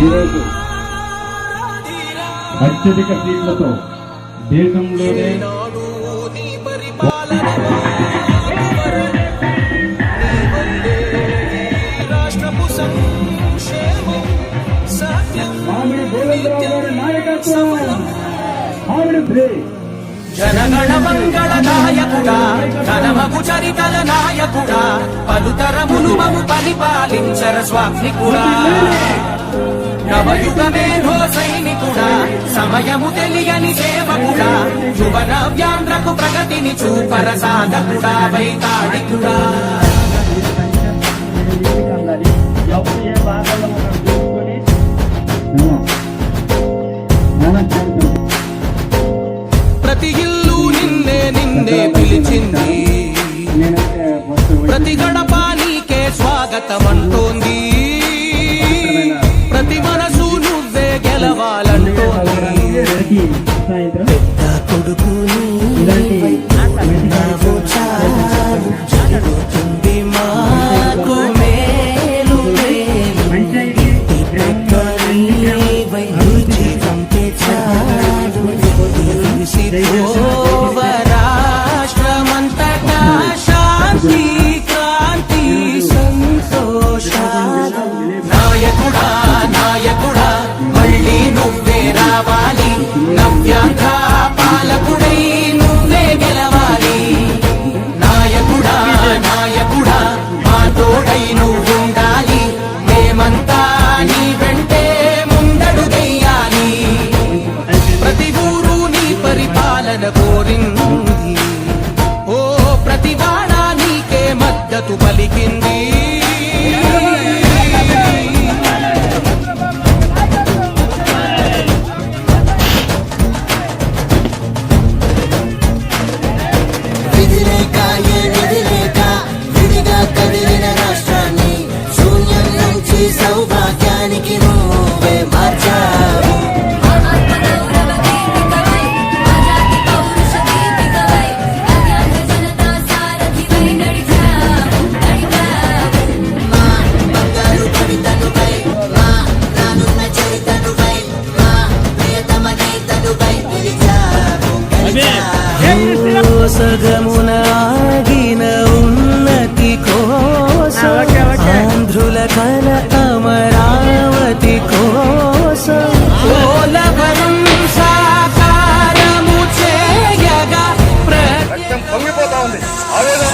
ఈరోజు అత్యధిక సీట్లతో దేశంలోనే రాష్ట్రపు సంక్షేమం జనగణ మంగళ నాయకుడా ఘనమగు చరితల నాయకుడా పలుతరములు మము పరిపాలించర స్వామి కూడా. నవయుగ మేధో సైనికుడా సమయము తెలియని సేవకుడా యువన వ్యాంధ్రకు ప్రగతిని చూపర సాధకుడా వైతాళికుడా. ప్రతి ఇల్లు నిన్నే నిన్నే పిలిచింది. ప్రతి గడప గెలవాలంటోంది పెద్ద కొడుకు ఇలాంటి నీవు చాలు జరుగుతుంది మాకు కోరింది ఓ ప్రతి నీకే మద్దతు పలికింది. సౌభాగ్య సగమున ఆగిన ఉన్నతి కోసం ఆంధ్రుల కల అమరావతి కోసం పొంగిపోతా ఉంది. ఆవేదన